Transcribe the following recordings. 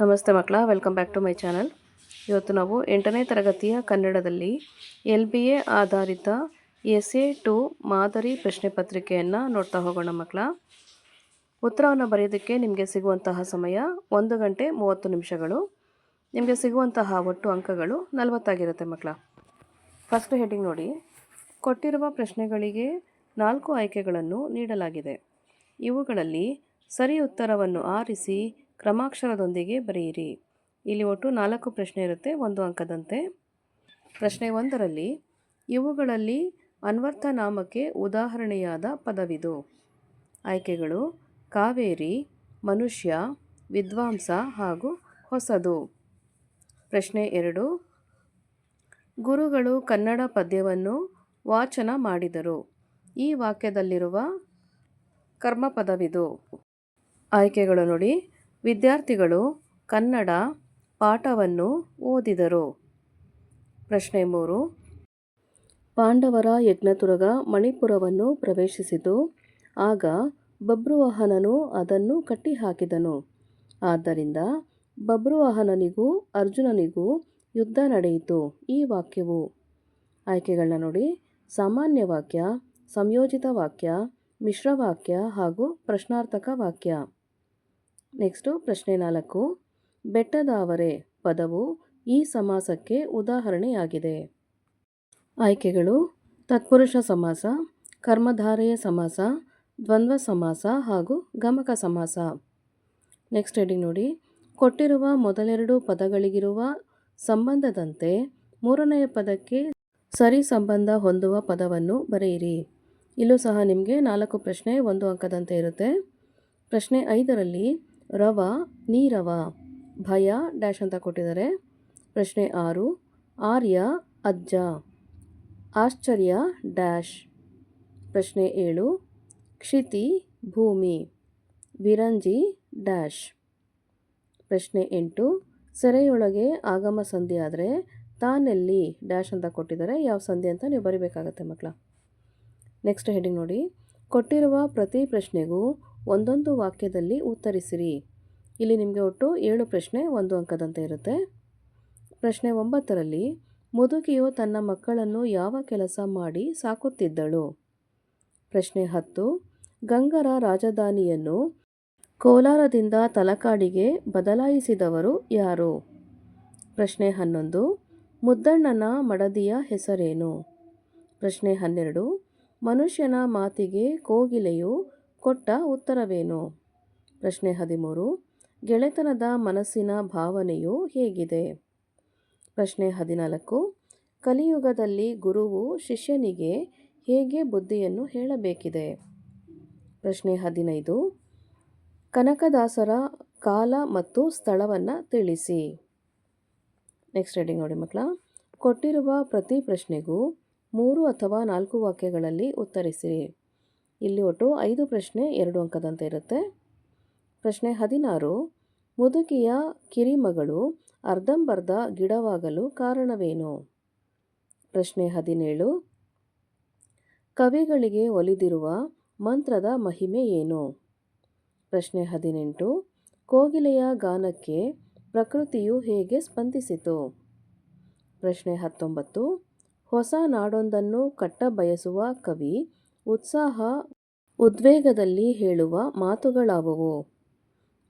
ನಮಸ್ತೆ ಮಕ್ಕಳ, welcome back to my channel. ಇವತ್ತು ನಾವು ಎಂಟನೇ ತರಗತಿಯ ಕನ್ನಡದಲ್ಲಿ ಎಲ್ ಬಿ ಎ ಆಧಾರಿತ ಎಸ್ ಎ ಟು ಮಾದರಿ ಪ್ರಶ್ನೆ ಪತ್ರಿಕೆಯನ್ನು ನೋಡ್ತಾ ಹೋಗೋಣ ಮಕ್ಕಳ. ಉತ್ತರವನ್ನು ಬರೆಯೋದಕ್ಕೆ ನಿಮಗೆ ಸಿಗುವಂತಹ ಸಮಯ ಒಂದು ಗಂಟೆ ಮೂವತ್ತು ನಿಮಿಷಗಳು. ನಿಮಗೆ ಸಿಗುವಂತಹ ಒಟ್ಟು ಅಂಕಗಳು ನಲವತ್ತಾಗಿರುತ್ತೆ ಮಕ್ಕಳ. ಫಸ್ಟ್ ಹೆಡಿಂಗ್ ನೋಡಿ. ಕೊಟ್ಟಿರುವ ಪ್ರಶ್ನೆಗಳಿಗೆ ನಾಲ್ಕು ಆಯ್ಕೆಗಳನ್ನು ನೀಡಲಾಗಿದೆ. ಇವುಗಳಲ್ಲಿ ಸರಿ ಉತ್ತರವನ್ನು ಆರಿಸಿ ಕ್ರಮಾಕ್ಷರದೊಂದಿಗೆ ಬರೆಯಿರಿ. ಇಲ್ಲಿ ಒಟ್ಟು ನಾಲ್ಕು ಪ್ರಶ್ನೆ ಇರುತ್ತೆ, ಒಂದು ಅಂಕದಂತೆ. ಪ್ರಶ್ನೆ ಒಂದರಲ್ಲಿ, ಇವುಗಳಲ್ಲಿ ಅನ್ವರ್ಥ ನಾಮಕ್ಕೆ ಉದಾಹರಣೆಯಾದ ಪದವಿದು. ಆಯ್ಕೆಗಳು, ಕಾವೇರಿ, ಮನುಷ್ಯ, ವಿದ್ವಾಂಸ ಹಾಗೂ ಹೊಸದು. ಪ್ರಶ್ನೆ ಎರಡು, ಗುರುಗಳು ಕನ್ನಡ ಪದ್ಯವನ್ನು ವಾಚನ ಮಾಡಿದರು. ಈ ವಾಕ್ಯದಲ್ಲಿರುವ ಕರ್ಮಪದವಿದು. ಆಯ್ಕೆಗಳು ನೋಡಿ ವಿದ್ಯಾರ್ಥಿಗಳು ಕನ್ನಡ ಪಾಠವನ್ನು ಓದಿದರು. ಪ್ರಶ್ನೆ ಮೂರು. ಪಾಂಡವರ ಯಜ್ಞತುರಗ ಮಣಿಪುರವನ್ನು ಪ್ರವೇಶಿಸಿತು. ಆಗ ಬಬ್ರುವಾಹನನು ಅದನ್ನು ಕಟ್ಟಿಹಾಕಿದನು. ಆದ್ದರಿಂದ ಬಬ್ರುವಾಹನನಿಗೂ ಅರ್ಜುನನಿಗೂ ಯುದ್ಧ ನಡೆಯಿತು ಈ ವಾಕ್ಯವು. ಆಯ್ಕೆಗಳನ್ನ ನೋಡಿ. ಸಾಮಾನ್ಯ ವಾಕ್ಯ, ಸಂಯೋಜಿತ ವಾಕ್ಯ ಮಿಶ್ರವಾಕ್ಯ ಹಾಗೂ ಪ್ರಶ್ನಾರ್ಥಕ ವಾಕ್ಯ. ನೆಕ್ಸ್ಟು ಪ್ರಶ್ನೆ ನಾಲ್ಕು. ಬೆಟ್ಟದಾವರೆ ಪದವು ಈ ಸಮಾಸಕ್ಕೆ ಉದಾಹರಣೆಯಾಗಿದೆ. ಆಯ್ಕೆಗಳು, ತತ್ಪುರುಷ ಸಮಾಸ, ಕರ್ಮಧಾರೆಯ ಸಮಾಸ, ದ್ವಂದ್ವ ಸಮಾಸ ಹಾಗೂ ಗಮಕ ಸಮಾಸ. ನೆಕ್ಸ್ಟ್ ಹೆಡಿಂಗ್ ನೋಡಿ. ಕೊಟ್ಟಿರುವ ಮೊದಲೆರಡು ಪದಗಳಿಗಿರುವ ಸಂಬಂಧದಂತೆ ಮೂರನೆಯ ಪದಕ್ಕೆ ಸರಿ ಸಂಬಂಧ ಹೊಂದುವ ಪದವನ್ನು ಬರೆಯಿರಿ. ಇಲ್ಲೂ ಸಹ ನಿಮಗೆ ನಾಲ್ಕು ಪ್ರಶ್ನೆ ಒಂದು ಅಂಕದಂತೆ ಇರುತ್ತೆ. ಪ್ರಶ್ನೆ ಐದರಲ್ಲಿ ರವ, ನೀರವ, ಭಯ, ಡ್ಯಾಶ್ ಅಂತ ಕೊಟ್ಟಿದ್ದಾರೆ. ಪ್ರಶ್ನೆ ಆರು, ಆರ್ಯ, ಅಜ್ಜ. ಆಶ್ಚರ್ಯ, ಡ್ಯಾಶ್. ಪ್ರಶ್ನೆ ಏಳು, ಕ್ಷಿತಿ, ಭೂಮಿ. ವಿರಂಜಿ, ಡ್ಯಾಶ್. ಪ್ರಶ್ನೆ ಎಂಟು, ಸೆರೆಯೊಳಗೆ ಆಗಮ ಸಂಧಿ ಆದರೆ ತಾನೆಲ್ಲಿ ಡ್ಯಾಶ್ ಅಂತ ಕೊಟ್ಟಿದ್ದಾರೆ, ಯಾವ ಸಂಧಿ ಅಂತ ನೀವು ಬರಿಬೇಕಾಗತ್ತೆ ಮಕ್ಕಳ. ನೆಕ್ಸ್ಟ್ ಹೆಡಿಂಗ್ ನೋಡಿ. ಕೊಟ್ಟಿರುವ ಪ್ರತಿ ಪ್ರಶ್ನೆಗೂ ಒಂದೊಂದು ವಾಕ್ಯದಲ್ಲಿ ಉತ್ತರಿಸಿರಿ. ಇಲ್ಲಿ ನಿಮಗೆ ಒಟ್ಟು ಏಳು ಪ್ರಶ್ನೆ ಒಂದು ಅಂಕದಂತೆ ಇರುತ್ತೆ. ಪ್ರಶ್ನೆ ಒಂಬತ್ತರಲ್ಲಿ, ಮುದುಕಿಯು ತನ್ನ ಮಕ್ಕಳನ್ನು ಯಾವ ಕೆಲಸ ಮಾಡಿ ಸಾಕುತ್ತಿದ್ದಳು? ಪ್ರಶ್ನೆ ಹತ್ತು, ಗಂಗರ ರಾಜಧಾನಿಯನ್ನು ಕೋಲಾರದಿಂದ ತಲಕಾಡಿಗೆ ಬದಲಾಯಿಸಿದವರು ಯಾರು? ಪ್ರಶ್ನೆ ಹನ್ನೊಂದು, ಮುದ್ದಣ್ಣನ ಮಡದಿಯ ಹೆಸರೇನು? ಪ್ರಶ್ನೆ ಹನ್ನೆರಡು, ಮನುಷ್ಯನ ಮಾತಿಗೆ ಕೋಗಿಲೆಯು ಕೊಟ್ಟ ಉತ್ತರವೇನು? ಪ್ರಶ್ನೆ ಹದಿಮೂರು. ಗೆಳೆತನದ ಮನಸ್ಸಿನ ಭಾವನೆಯು ಹೇಗಿದೆ? ಪ್ರಶ್ನೆ ಹದಿನಾಲ್ಕು. ಕಲಿಯುಗದಲ್ಲಿ ಗುರುವು ಶಿಷ್ಯನಿಗೆ ಹೇಗೆ ಬುದ್ಧಿಯನ್ನು ಹೇಳಬೇಕಿದೆ? ಪ್ರಶ್ನೆ ಹದಿನೈದು. ಕನಕದಾಸರ ಕಾಲ ಮತ್ತು ಸ್ಥಳವನ್ನು ತಿಳಿಸಿ. ನೆಕ್ಸ್ಟ್ ರೀಡಿಂಗ್ ನೋಡಿ ಮಕ್ಕಳ. ಕೊಟ್ಟಿರುವ ಪ್ರತಿ ಪ್ರಶ್ನೆಗೂ ಮೂರು ಅಥವಾ ನಾಲ್ಕು ವಾಕ್ಯಗಳಲ್ಲಿ ಉತ್ತರಿಸಿರಿ. ಇಲ್ಲಿ ಒಟ್ಟು ಐದು ಪ್ರಶ್ನೆ ಎರಡು ಅಂಕದಂತೆ ಇರುತ್ತೆ. ಪ್ರಶ್ನೆ ಹದಿನಾರು, ಮುದುಕಿಯ ಕಿರಿಮಗಳು ಅರ್ಧಂಬರ್ಧ ಗಿಡವಾಗಲು ಕಾರಣವೇನು? ಪ್ರಶ್ನೆ ಹದಿನೇಳು, ಕವಿಗಳಿಗೆ ಒಲಿದಿರುವ ಮಂತ್ರದ ಮಹಿಮೆ ಏನು? ಪ್ರಶ್ನೆ ಹದಿನೆಂಟು, ಕೋಗಿಲೆಯ ಗಾನಕ್ಕೆ ಪ್ರಕೃತಿಯು ಹೇಗೆ ಸ್ಪಂದಿಸಿತು? ಪ್ರಶ್ನೆ ಹತ್ತೊಂಬತ್ತು, ಹೊಸ ನಾಡೊಂದನ್ನು ಕಟ್ಟಬಯಸುವ ಕವಿ ಉತ್ಸಾಹ ಉದ್ವೇಗದಲ್ಲಿ ಹೇಳುವ ಮಾತುಗಳಾವುವು?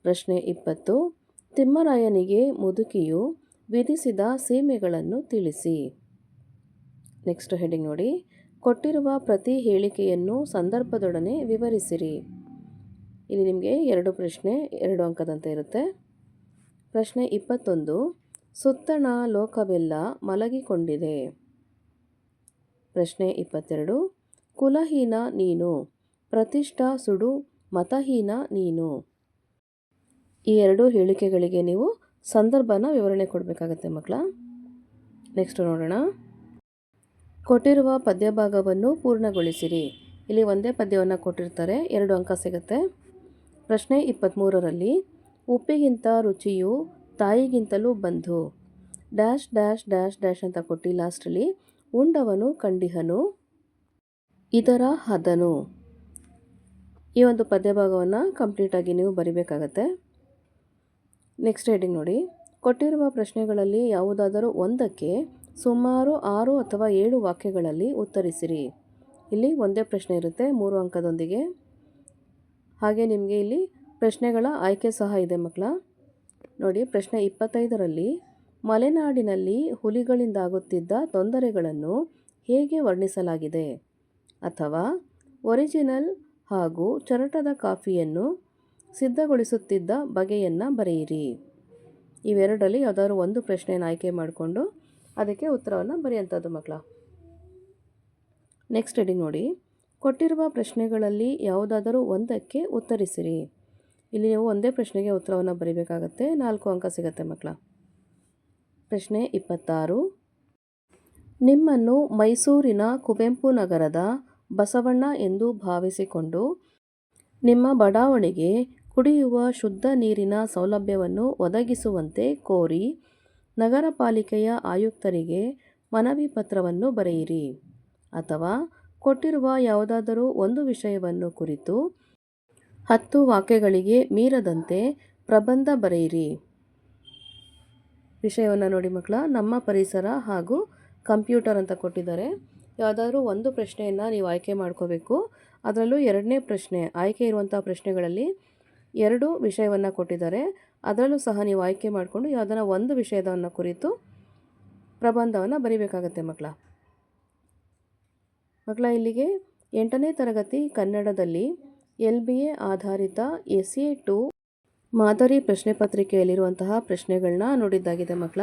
ಪ್ರಶ್ನೆ ಇಪ್ಪತ್ತು. ತಿಮ್ಮರಾಯನಿಗೆ ಮುದುಕಿಯು ವಿಧಿಸಿದ ಸೀಮೆಗಳನ್ನು ತಿಳಿಸಿ. ನೆಕ್ಸ್ಟ್ ಹೆಡಿಂಗ್ ನೋಡಿ. ಕೊಟ್ಟಿರುವ ಪ್ರತಿ ಹೇಳಿಕೆಯನ್ನು ಸಂದರ್ಭದೊಡನೆ ವಿವರಿಸಿರಿ. ಇಲ್ಲಿ ನಿಮಗೆ ಎರಡು ಪ್ರಶ್ನೆ, ಎರಡು ಅಂಕದಂತೆ ಇರುತ್ತೆ. ಪ್ರಶ್ನೆ ಇಪ್ಪತ್ತೊಂದು. ಸುತ್ತಣ ಲೋಕವೆಲ್ಲ ಮಲಗಿಕೊಂಡಿದೆ. ಪ್ರಶ್ನೆ ಇಪ್ಪತ್ತೆರಡು. ಕುಲಹೀನ ನೀನು ಪ್ರತಿಷ್ಠಾ ಸುಡು ಮತಹೀನ ನೀನು. ಈ ಎರಡು ಹೇಳಿಕೆಗಳಿಗೆ ನೀವು ಸಂದರ್ಭನ ವಿವರಣೆ ಕೊಡಬೇಕಾಗತ್ತೆ ಮಕ್ಕಳ. ನೆಕ್ಸ್ಟ್ ನೋಡೋಣ. ಕೊಟ್ಟಿರುವ ಪದ್ಯಭಾಗವನ್ನು ಪೂರ್ಣಗೊಳಿಸಿರಿ. ಇಲ್ಲಿ ಒಂದೇ ಪದ್ಯವನ್ನು ಕೊಟ್ಟಿರ್ತಾರೆ, ಎರಡು ಅಂಕ ಸಿಗುತ್ತೆ. ಪ್ರಶ್ನೆ ಇಪ್ಪತ್ತ್ಮೂರರಲ್ಲಿ ಉಪ್ಪಿಗಿಂತ ರುಚಿಯು ತಾಯಿಗಿಂತಲೂ ಬಂಧು. ಡ್ಯಾಶ್ ಡ್ಯಾಶ್ ಡ್ಯಾಶ್ ಡ್ಯಾಶ್ ಅಂತ ಕೊಟ್ಟು ಲಾಸ್ಟಲ್ಲಿ ಉಂಡವನು, ಕಂಡಿಹನು. ಇದರ ಹದನು. ಈ ಒಂದು ಪದ್ಯಭಾಗವನ್ನು ಕಂಪ್ಲೀಟಾಗಿ ನೀವು ಬರಿಬೇಕಾಗತ್ತೆ. ನೆಕ್ಸ್ಟ್ ಹೆಡಿಂಗ್ ನೋಡಿ. ಕೊಟ್ಟಿರುವ ಪ್ರಶ್ನೆಗಳಲ್ಲಿ ಯಾವುದಾದರೂ ಒಂದಕ್ಕೆ ಸುಮಾರು ಆರು ಅಥವಾ ಏಳು ವಾಕ್ಯಗಳಲ್ಲಿ ಉತ್ತರಿಸಿರಿ. ಇಲ್ಲಿ ಒಂದೇ ಪ್ರಶ್ನೆ ಇರುತ್ತೆ, ಮೂರು ಅಂಕದೊಂದಿಗೆ. ಹಾಗೆ ನಿಮಗೆ ಇಲ್ಲಿ ಪ್ರಶ್ನೆಗಳ ಆಯ್ಕೆ ಸಹ ಇದೆ ಮಕ್ಕಳ. ನೋಡಿ, ಪ್ರಶ್ನೆ ಇಪ್ಪತ್ತೈದರಲ್ಲಿ, ಮಲೆನಾಡಿನಲ್ಲಿ ಹುಲಿಗಳಿಂದಾಗುತ್ತಿದ್ದ ತೊಂದರೆಗಳನ್ನು ಹೇಗೆ ವರ್ಣಿಸಲಾಗಿದೆ? ಅಥವಾ ಒರಿಜಿನಲ್ ಹಾಗೂ ಚರಟದ ಕಾಫಿಯನ್ನು ಸಿದ್ಧಗೊಳಿಸುತ್ತಿದ್ದ ಬಗೆಯನ್ನು ಬರೆಯಿರಿ. ಇವೆರಡರಲ್ಲಿ ಯಾವುದಾದ್ರು ಒಂದು ಪ್ರಶ್ನೆಯನ್ನು ಆಯ್ಕೆ ಮಾಡಿಕೊಂಡು ಅದಕ್ಕೆ ಉತ್ತರವನ್ನು ಬರೆಯುವಂಥದ್ದು ಮಕ್ಕಳ. ನೆಕ್ಸ್ಟ್ ಹೆಡಿಂಗ್ ನೋಡಿ. ಕೊಟ್ಟಿರುವ ಪ್ರಶ್ನೆಗಳಲ್ಲಿ ಯಾವುದಾದರೂ ಒಂದಕ್ಕೆ ಉತ್ತರಿಸಿರಿ. ಇಲ್ಲಿ ನೀವು ಒಂದೇ ಪ್ರಶ್ನೆಗೆ ಉತ್ತರವನ್ನು ಬರೀಬೇಕಾಗತ್ತೆ. ನಾಲ್ಕು ಅಂಕ ಸಿಗತ್ತೆ ಮಕ್ಕಳ. ಪ್ರಶ್ನೆ ಇಪ್ಪತ್ತಾರು. ನಿಮ್ಮನ್ನು ಮೈಸೂರಿನ ಕುವೆಂಪು ನಗರದ ಬಸವಣ್ಣ ಎಂದು ಭಾವಿಸಿಕೊಂಡು, ನಿಮ್ಮ ಬಡಾವಣೆಗೆ ಕುಡಿಯುವ ಶುದ್ಧ ನೀರಿನ ಸೌಲಭ್ಯವನ್ನು ಒದಗಿಸುವಂತೆ ಕೋರಿ ನಗರ ಪಾಲಿಕೆಯ ಆಯುಕ್ತರಿಗೆ ಮನವಿ ಪತ್ರವನ್ನು ಬರೆಯಿರಿ. ಅಥವಾ ಕೊಟ್ಟಿರುವ ಯಾವುದಾದರೂ ಒಂದು ವಿಷಯವನ್ನು ಕುರಿತು ಹತ್ತು ವಾಕ್ಯಗಳಿಗೆ ಮೀರದಂತೆ ಪ್ರಬಂಧ ಬರೆಯಿರಿ. ವಿಷಯವನ್ನು ನೋಡಿ ಮಕ್ಕಳ, ನಮ್ಮ ಪರಿಸರ ಹಾಗೂ ಕಂಪ್ಯೂಟರ್ ಅಂತ ಕೊಟ್ಟಿದ್ದಾರೆ. ಯಾವುದಾದ್ರೂ ಒಂದು ಪ್ರಶ್ನೆಯನ್ನು ನೀವು ಆಯ್ಕೆ ಮಾಡ್ಕೋಬೇಕು. ಅದರಲ್ಲೂ ಎರಡನೇ ಪ್ರಶ್ನೆ, ಆಯ್ಕೆ ಇರುವಂಥ ಪ್ರಶ್ನೆಗಳಲ್ಲಿ ಎರಡು ವಿಷಯವನ್ನು ಕೊಟ್ಟಿದ್ದಾರೆ. ಅದರಲ್ಲೂ ಸಹ ನೀವು ಆಯ್ಕೆ ಮಾಡಿಕೊಂಡು ಯಾವುದಾರ ಒಂದು ವಿಷಯದವನ್ನು ಕುರಿತು ಪ್ರಬಂಧವನ್ನು ಬರೀಬೇಕಾಗತ್ತೆ ಮಕ್ಕಳ ಮಕ್ಕಳ ಇಲ್ಲಿಗೆ ಎಂಟನೇ ತರಗತಿ ಕನ್ನಡದಲ್ಲಿ ಎಲ್ ಬಿ ಎ ಆಧಾರಿತ ಎಸ್ ಎ ಟು ಮಾದರಿ ಪ್ರಶ್ನೆ ಪತ್ರಿಕೆಯಲ್ಲಿರುವಂತಹ ಪ್ರಶ್ನೆಗಳನ್ನ ನೋಡಿದ್ದಾಗಿದೆ ಮಕ್ಕಳ